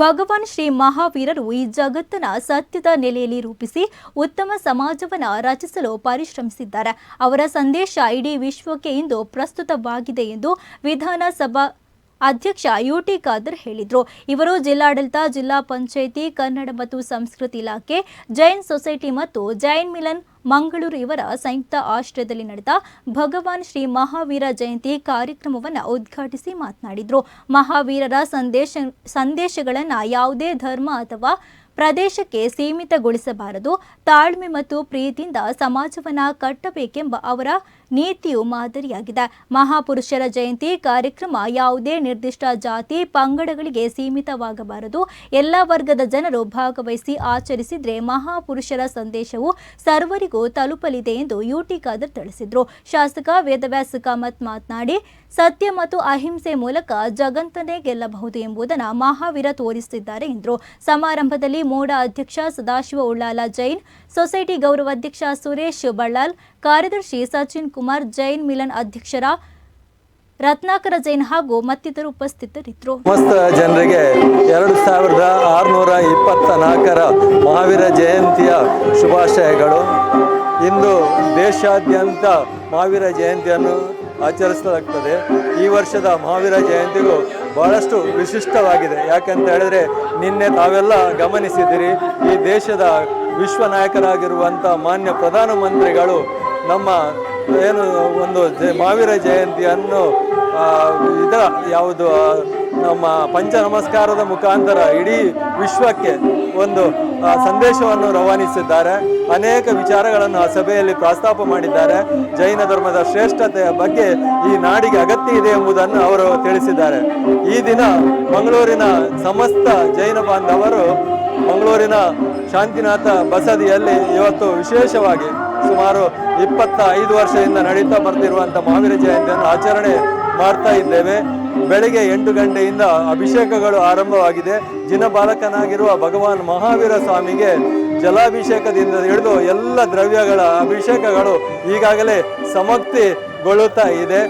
ಭಗವಾನ್ ಶ್ರೀ ಮಹಾವೀರರು ಈ ಜಗತ್ತನ ಸತ್ಯದ ನೆಲೆಯಲ್ಲಿ ರೂಪಿಸಿ ಉತ್ತಮ ಸಮಾಜವನ್ನು ರಚಿಸಲು ಪರಿಶ್ರಮಿಸಿದ್ದಾರೆ. ಅವರ ಸಂದೇಶ ಇಡೀ ವಿಶ್ವಕ್ಕೆ ಇಂದು ಪ್ರಸ್ತುತವಾಗಿದೆ ಎಂದು ವಿಧಾನಸಭಾ ಅಧ್ಯಕ್ಷ ಯುಟಿ ಖಾದರ್ ಹೇಳಿದರು. ಇವರು ಜಿಲ್ಲಾಡಳಿತ, ಜಿಲ್ಲಾ ಪಂಚಾಯಿತಿ, ಕನ್ನಡ ಮತ್ತು ಸಂಸ್ಕೃತಿ ಇಲಾಖೆ, ಜೈನ್ ಸೊಸೈಟಿ ಮತ್ತು ಜೈನ್ ಮಿಲನ್ ಮಂಗಳೂರು ಇವರ ಸಂಯುಕ್ತ ಆಶ್ರಯದಲ್ಲಿ ನಡೆದ ಭಗವಾನ್ ಶ್ರೀ ಮಹಾವೀರ ಜಯಂತಿ ಕಾರ್ಯಕ್ರಮವನ್ನು ಉದ್ಘಾಟಿಸಿ ಮಾತನಾಡಿದರು. ಮಹಾವೀರರ ಸಂದೇಶ, ಸಂದೇಶಗಳನ್ನು ಯಾವುದೇ ಧರ್ಮ ಅಥವಾ ಪ್ರದೇಶಕ್ಕೆ ಸೀಮಿತಗೊಳಿಸಬಾರದು. ತಾಳ್ಮೆ ಮತ್ತು ಪ್ರೀತಿಯಿಂದ ಸಮಾಜವನ್ನು ಕಟ್ಟಬೇಕೆಂಬ ಅವರ ನೀತಿಯು ಮಾದರಿಯಾಗಿದೆ. ಮಹಾಪುರುಷರ ಜಯಂತಿ ಕಾರ್ಯಕ್ರಮ ಯಾವುದೇ ನಿರ್ದಿಷ್ಟ ಜಾತಿ, ಪಂಗಡಗಳಿಗೆ ಸೀಮಿತವಾಗಬಾರದು. ಎಲ್ಲ ವರ್ಗದ ಜನರು ಭಾಗವಹಿಸಿ ಆಚರಿಸಿದ್ರೆ ಮಹಾಪುರುಷರ ಸಂದೇಶವು ಸರ್ವರಿಗೂ ತಲುಪಲಿದೆ ಎಂದು ಯುಟಿ ಖಾದರ್ ತಿಳಿಸಿದರು. ಶಾಸಕ ವೇದವ್ಯಾಸ ಕಾಮತ್ ಮಾತನಾಡಿ, ಸತ್ಯ ಮತ್ತು ಅಹಿಂಸೆ ಮೂಲಕ ಜಗಂತನೇ ಗೆಲ್ಲಬಹುದು ಎಂಬುದನ್ನು ಮಹಾವೀರ ತೋರಿಸಿದ್ದಾರೆ ಎಂದರು. ಸಮಾರಂಭದಲ್ಲಿ ಮೋಡ ಅಧ್ಯಕ್ಷ ಸದಾಶಿವ ಉಳ್ಳಾಲ ಜೈನ್, ಸೊಸೈಟಿ ಗೌರವಾಧ್ಯಕ್ಷ ಸುರೇಶ್ ಬಳ್ಳಾಲ್, ಕಾರ್ಯದರ್ಶಿ ಸಚಿನ್ ಕುಮಾರ್ ಜೈನ್ ಮಿಲನ್ ಅಧ್ಯಕ್ಷರ ರತ್ನಾಕರ ಜೈನ್ ಹಾಗೂ ಮತ್ತಿತರರು ಉಪಸ್ಥಿತರಿದ್ದರು. ಸಮಸ್ತ ಜನರಿಗೆ ಎರಡು ಸಾವಿರದ ಆರುನೂರ ಇಪ್ಪತ್ತ ನಾಲ್ಕರ ಮಹಾವೀರ ಜಯಂತಿಯ ಶುಭಾಶಯಗಳು. ಇಂದು ದೇಶಾದ್ಯಂತ ಮಹಾವೀರ ಜಯಂತಿಯನ್ನು ಆಚರಿಸಲಾಗ್ತದೆ. ಈ ವರ್ಷದ ಮಹಾವೀರ ಜಯಂತಿಗೂ ಬಹಳಷ್ಟು ವಿಶಿಷ್ಟವಾಗಿದೆ. ಯಾಕಂತ ಹೇಳಿದ್ರೆ ನಿನ್ನೆ ತಾವೆಲ್ಲ ಗಮನಿಸಿದಿರಿ, ಈ ದೇಶದ ವಿಶ್ವ ನಾಯಕರಾಗಿರುವಂಥ ಮಾನ್ಯ ಪ್ರಧಾನಮಂತ್ರಿಗಳು ನಮ್ಮ ಏನು ಒಂದು ಜ ಮಹಾವೀರ ಜಯಂತಿಯನ್ನು ಇದರ ಇದ ಯಾವುದು ನಮ್ಮ ಪಂಚ ನಮಸ್ಕಾರದ ಮುಖಾಂತರ ಇಡೀ ವಿಶ್ವಕ್ಕೆ ಒಂದು ಸಂದೇಶವನ್ನು ರವಾನಿಸಿದ್ದಾರೆ. ಅನೇಕ ವಿಚಾರಗಳನ್ನು ಆ ಸಭೆಯಲ್ಲಿ ಪ್ರಸ್ತಾಪ ಮಾಡಿದ್ದಾರೆ. ಜೈನ ಧರ್ಮದ ಶ್ರೇಷ್ಠತೆಯ ಬಗ್ಗೆ ಈ ನಾಡಿಗೆ ಅಗತ್ಯ ಇದೆ ಎಂಬುದನ್ನು ಅವರು ತಿಳಿಸಿದ್ದಾರೆ. ಈ ದಿನ ಮಂಗಳೂರಿನ ಸಮಸ್ತ ಜೈನ ಬಾಂಧವರು ಮಂಗಳೂರಿನ ಶಾಂತಿನಾಥ ಬಸದಿಯಲ್ಲಿ ಇವತ್ತು ವಿಶೇಷವಾಗಿ ಸುಮಾರು ಇಪ್ಪತ್ತ ಐದು ವರ್ಷದಿಂದ ನಡೀತಾ ಬರ್ತಿರುವಂಥ ಮಹಾವೀರ ಜಯಂತಿಯನ್ನು ಆಚರಣೆ ಮಾಡ್ತಾ ಇದ್ದೇವೆ. ಬೆಳಗ್ಗೆ ಎಂಟು ಗಂಟೆಯಿಂದ ಅಭಿಷೇಕಗಳು ಆರಂಭವಾಗಿದೆ. ಜಿನಬಾಲಕನಾಗಿರುವ ಭಗವಾನ್ ಮಹಾವೀರ ಸ್ವಾಮಿಗೆ ಜಲಾಭಿಷೇಕದಿಂದ ಹಿಡಿದು ಎಲ್ಲ ದ್ರವ್ಯಗಳ ಅಭಿಷೇಕಗಳು ಈಗಾಗಲೇ ಸಮಕ್ತಿಗೊಳ್ಳುತ್ತಾ ಇದೆ.